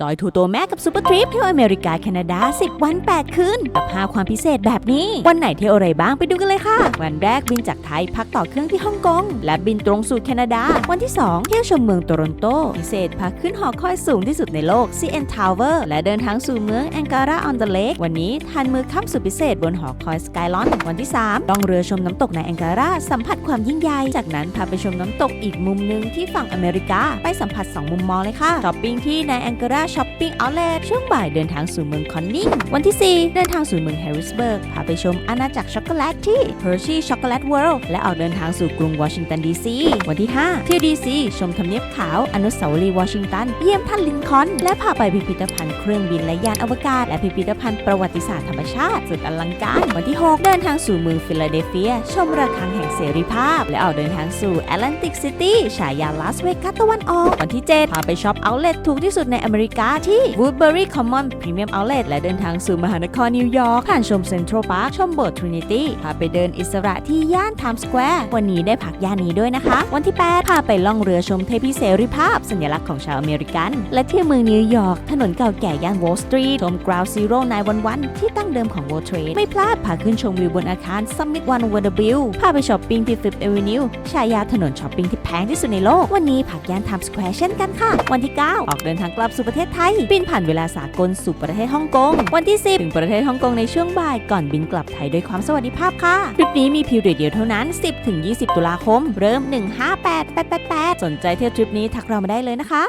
จอยทัวร์ตัวแม่กับซูเปอร์ทริปเที่ยวอเมริกาแคนาดา 10 วัน 8 คืน กับ5ความพิเศษแบบนี้ วันไหนเที่ยวอะไรบ้างไปดูกันเลยค่ะ วันแรกบินจากไทยพักต่อเครื่องที่ฮ่องกง และบินตรงสู่แคนาดา วันที่ 2 เที่ยวชมเมืองโตรอนโต พิเศษพักขึ้นหอคอยสูงที่สุดในโลก CN Tower และเดินทางสู่เมืองแองการาออนเดเลกวันนี้ทานมือค่ำสุดพิเศษบนหอคอยสกายลอนวันที่3ล่องเรือชมน้ำตกในแองการาสัมผัสความยิ่งใหญ่จากนั้นพาไปชมน้ำตกอีกมุมหนึ่งที่ฝั่งอเมริกาไปสัมผัส 2 มุมมองเลยค่ะช้อปปิ้งที่ในแองการาช้อปปิ้งเอาท์เลทช่วงบ่ายเดินทางสู่เมืองคอนนิงวันที่ 4 เดินทางสู่เมืองแฮร์ริสเบิร์กพาไปชมอาณาจักรช็อกโกแลตที่ Hershey Chocolate World และออกเดินทางสู่กรุงวอชิงตันดีซีวันที่ 5 ที่ดีซีชมทำเนียบขาวอนุสาวรีย์วอชิงตัน เยี่ยมท่านลินคอนและพาไปพิพิธภัณฑ์เครื่องบินและยานอวกาศ และพิพิธภัณฑ์ประวัติศาสตร์ธรรมชาติสุดอลังการ วันที่ 6 เดินทางสู่เมืองฟิลาเดลเฟีย ชมระฆังแห่งเสรีภาพ และออกเดินทางสู่แอตแลนติกซิตี้ฉายาลาสเวกัสตะวันออกวันที่ 7 พาไปช็อปเอาท์เลทถูกที่สุดในอเมริกาที่ Woodbury Common Premium Outlet และเดินทางสู่มหานครนิวยอร์กผ่านชมเซ็นทรัลพาร์คชมโบสถ์ทรินิตี้พาไปเดินอิสระที่ย่านไทม์สแควร์วันนี้ได้พักย่านนี้ด้วยนะคะ วันที่ 8 พาไปล่องเรือชมเทพีเสรีภาพ สัญลักษณ์ของชาวอเมริกัน และเที่ยวเมืองนิวยอร์กถนนเก่าแก่ย่าน Wall Street ชม Ground Zero 911ที่ตั้งเดิมของ World Trade ไม่พลาดพาขึ้นชมวิวบนอาคาร Summit One Over the View พาไปช้อปปิ้งที่ Fifth Avenue ฉายาถนนช้อปปิ้งที่แพงที่สุดในโลกวันนี้พักย่าน Times Square เช่นกันค่ะ วันที่ 9 ออกเดินทางกลับสู่ประเทศไทย บินผ่านเวลาสากลสู่ประเทศฮ่องกง วันที่ 10 ถึงประเทศฮ่องกงในช่วงบ่ายก่อนบินกลับไทยด้วยความสวัสดิภาพค่ะทริปนี้มีพิวเดียวเท่านั้น 10 ถึง 20 ตุลาคม เริ่ม 158 888 สนใจเที่ยวทริปนี้ทักเรามาได้เลยนะคะ